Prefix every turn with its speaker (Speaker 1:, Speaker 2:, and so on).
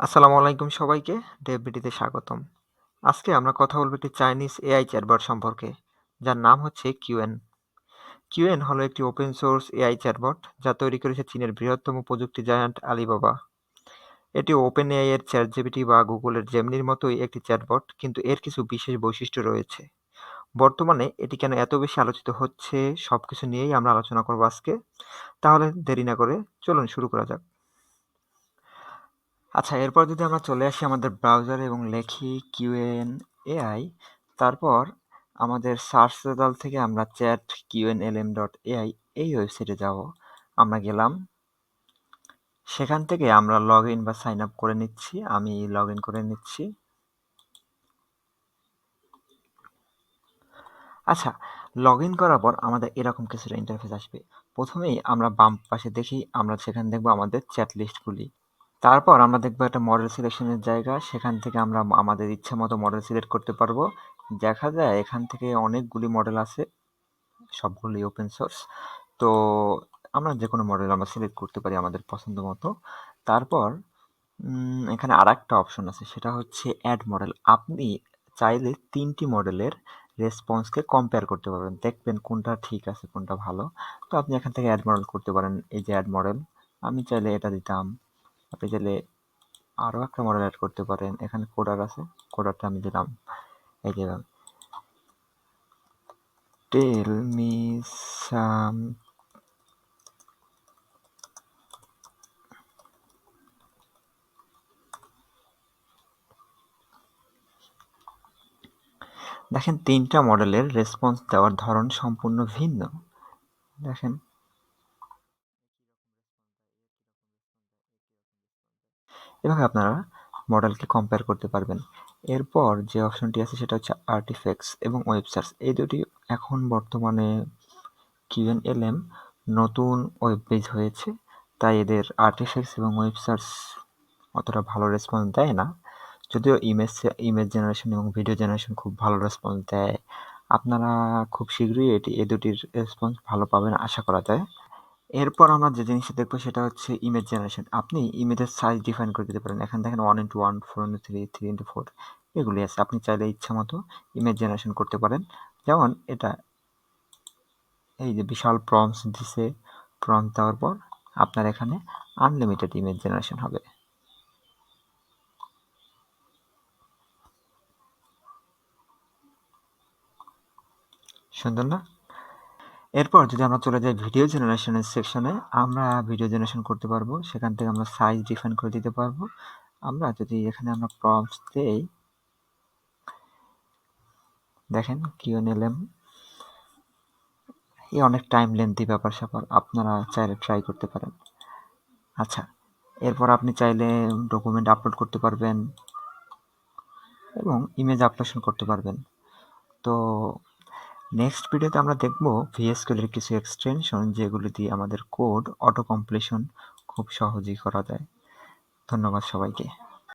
Speaker 1: আসসালামু আলাইকুম সবাইকে ডেভবিডিতে স্বাগতম। আজকে আমরা কথা বলব একটি চাইনিজ এআই চ্যাটবট সম্পর্কে, যার নাম হচ্ছে কিউএন। কিউএন হলো একটি ওপেন সোর্স এআই চ্যাটবট যা তৈরি করেছে চীনের বৃহত্তম প্রযুক্তি জায়ান্ট আলিবাবা। এটি ওপেন এআই এর চ্যাট জিবিটি বা গুগলের জেমনির মতোই একটি চ্যাটবট, কিন্তু এর কিছু বিশেষ বৈশিষ্ট্য রয়েছে। বর্তমানে এটি কেন এত বেশি আলোচিত হচ্ছে সব কিছু নিয়েই আমরা আলোচনা করব আজকে। তাহলে দেরি না করে চলুন শুরু করা যাক। আচ্ছা এরপর যদি আমরা চলে আসি আমাদের ব্রাউজারে এবং লেখি কিউএন এআই তারপর আমাদের সার্চ রেজাল্ট থেকে আমরা chat Qwen L M dot AI এই ওয়েবসাইটে যাব। আমরা গেলাম। সেখান থেকে আমরা লগ ইন বা সাইন আপ করে নিচ্ছি। আমি লগ ইন করে নিচ্ছি। আচ্ছা লগ ইন করার পর আমাদের এরকম কিছুটা ইন্টারফেস আসবে। প্রথমেই আমরা বাম পাশে দেখি, আমরা সেখানে দেখব আমাদের চ্যাট লিস্টগুলি তারপর আমরা দেখব একটা মডেল সিলেকশনের জায়গা। সেখান থেকে আমরা আমাদের ইচ্ছা মতো মডেল সিলেক্ট করতে পারব। দেখা যায় এখান থেকে অনেকগুলি মডেল আছে, সবগুলি ওপেন সোর্স তো আমরা যে কোনো মডেল আমরা সিলেক্ট করতে পারি আমাদের পছন্দ মতো। তারপর এখানে আর একটা অপশন আছে, সেটা হচ্ছে অ্যাড মডেল আপনি চাইলে তিনটি মডেলের রেসপন্সকে কম্পেয়ার করতে পারবেন। দেখবেন কোনটা ঠিক আছে, কোনটা ভালো। তো আপনি এখান থেকে অ্যাড মডেল করতে পারেন। এই যে অ্যাড মডেল আমি চাইলে এটা দিতাম। আপনি চাইলে আরও একটা মডেল অ্যাড করতে পারেন। এখানে কোডার আছে। কোডারটা আমি দিলাম। এই যে টেল মি সাম দেখেন, তিনটা মডেলের রেসপন্স দেওয়ার ধরন সম্পূর্ণ ভিন্ন। দেখেন এভাবে আপনারা মডেলকে কম্পেয়ার করতে পারবেন। এরপর যে অপশনটি আছে সেটা হচ্ছে আর্টিফেক্টস এবং ওয়েব সার্চ এই দুটি এখন বর্তমানে কিউএন এল এম নতুন ওয়েব পেজ হয়েছে। তাই এদের আর্টিফেক্টস এবং ওয়েব সার্চ অতটা ভালো রেসপন্স দেয় না। যদিও ইমেজ ইমেজ জেনারেশন এবং ভিডিও জেনারেশন খুব ভালো রেসপন্স দেয়। আপনারা খুব শীঘ্রই এটি, এ দুটির রেসপন্স ভালো পাবেন, আশা করা যায়। এরপর আমরা যে জিনিসটা দেখব সেটা হচ্ছে ইমেজ জেনারেশন আপনি ইমেজের সাইজ ডিফাইন করে দিতে পারেন। এখানে দেখেন one into one four into three three into four এগুলি আছে। আপনি চাইলে ইচ্ছা মতো ইমেজ জেনারেশন করতে পারেন। যেমন এটা, এই যে বিশাল প্রমস দিছে প্রম দেওয়ার পর আপনার এখানে আনলিমিটেড ইমেজ জেনারেশন হবে। সুন্দর না? এরপর যদি আমরা চলে যাই ভিডিও জেনারেশনের সেকশনে আমরা ভিডিও জেনারেশন করতে পারব। সেখান থেকে আমরা সাইজ ডিফাইন করে দিতে পারব। আমরা যদি এখানে আমরা প্রম্পটস দেই, দেখেন কিউএনএলএম এই অনেক টাইম লেন্থি ব্যাপার স্যাপার, আপনারা চাইলে ট্রাই করতে পারেন। আচ্ছা এরপর আপনি চাইলে ডকুমেন্ট আপলোড করতে পারবেন এবং ইমেজ আপলোশন করতে পারবেন। তো নেক্সট ভিডিওতে আমরা দেখব ভিএসকিউএলের কিছু এক্সটেনশন যেগুলি দিয়ে আমাদের কোড অটো কমপ্লিশন খুব সহজেই করা যায়। ধন্যবাদ সবাইকে।